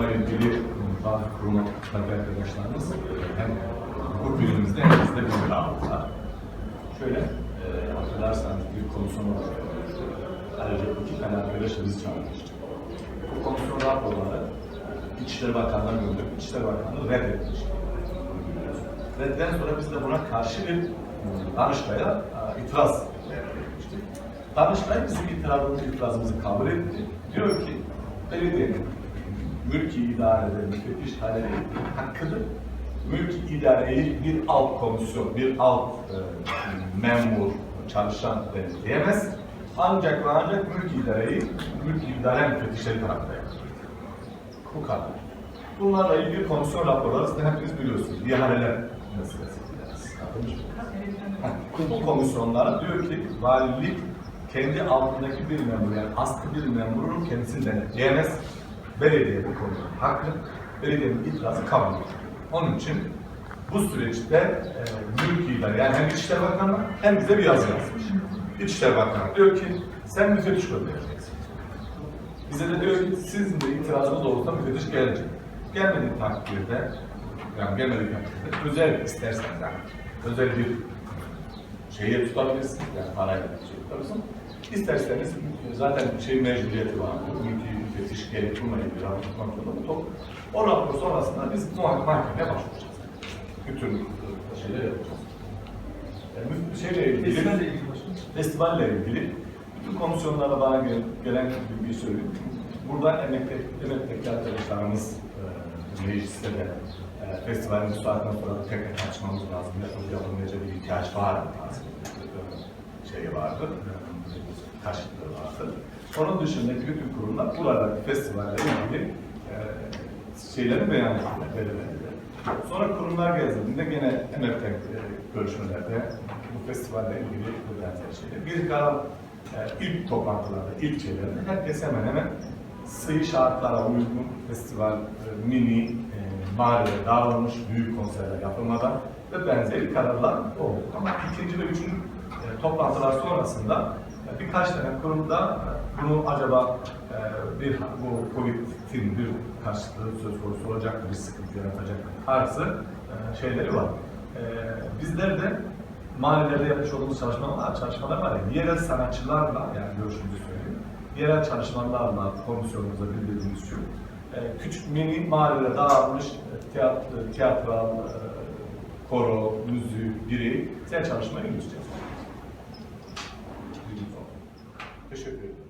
bununla ilgili bazı kurumdaki arkadaşlarımız hem hukuk bilimimizde hem bizde bir aldılar. Şöyle, e, hatırlarsanız bir komisyon olarak ayrıca iki tane arkadaşımızı çağırmıştık. Bu komisyon raporları İçişleri Bakanlığı'na gönderdik. İçişleri Bakanlığı reddetmiş. Redden sonra biz de buna karşı bir Danıştay'a e, itiraz etmiştik. Danıştay bizim itirazımızı, itirazımızı kabul etti. Diyor ki belediyenin mülki idarede müfettiş hale hakkıdır. Mülki idareyi bir alt komisyon, bir alt e, memur, çalışan denetleyemez. Ancak ve ancak mülki idareyi, mülki idare müfettişleri tarafından yapar. Bu kadar. Bunlarla ilgili komisyon raporları zaten hepiniz biliyorsunuz. İhaleler meselesi. Bu komisyonlara diyor ki valilik kendi altındaki bir memur yani aslı bir memurun kendisini denetleyemez. Belediye bu konuda haklı. Belediyenin itirazı kabul edilir. Onun için bu süreçte e, mülki idare yani hem İçişleri Bakanlığı hem bize bir yazı yazmış. İçişleri Bakanlığı diyor ki sen müfettiş göndereceksin. Bize de diyor ki sizin de itirazınız olursa müfettiş gelecek. Gelmediği takdirde, yani gelmediği takdirde özel isterseniz yani özel bir şeye tutabilirsin, yani parayla şey tutarsın. İsterseniz zaten şey mecburiyeti var, mülki müfettiş gerek ilgili rapor tutmak zorunda. O, rapor sonrasında biz mahkemeye başvuracağız. Bütün şeyleri yapacağız. Yani şeyle ilgili, Festivalle ilgili festivalle ilgili bütün komisyonlara bana gel- gelen bilgiyi söyleyeyim. Burada emekte, emekteki arkadaşlarımız e, mecliste de e, festivalin bu saatten sonra tekrar açmamız lazım. Yapılmayacak bir ihtiyaç var mı? Şeyi vardı, karşılıkları vardı. Onun dışındaki bütün kurumlar buradaki festivalle ilgili e, şeyleri beyan ettiler. Sonra kurumlar gezdiğinde gene MFTEK e, görüşmelerde bu festivalle ilgili bu benzer şeyler. Bir kalan e, ilk toplantılarda, ilk şeylerde herkes hemen hemen sığ şartlara uygun festival, e, mini, e, mağaraya dağılmış büyük konserler yapılmadan ve benzeri kararlar oldu. Ama ikinci ve üçüncü e, toplantılar sonrasında e, birkaç tane kurumda e, bunu acaba e, bir bu Covid'in bir karşılığı söz konusu olacak mı, bir sıkıntı yaratacak mı tarzı şeyleri var. Bizler de mahallelerde yapmış olduğumuz çalışmalar, çalışmalar var ya, yerel sanatçılarla, yani görüşümüzü söyleyeyim, yerel çalışmalarla komisyonumuza bildirdiğimiz şu, küçük mini mahallelere dağılmış tiyatro, tiyatral, e, koro, müzik, biri sen çalışmaya yürüyeceğiz. Teşekkür ederim.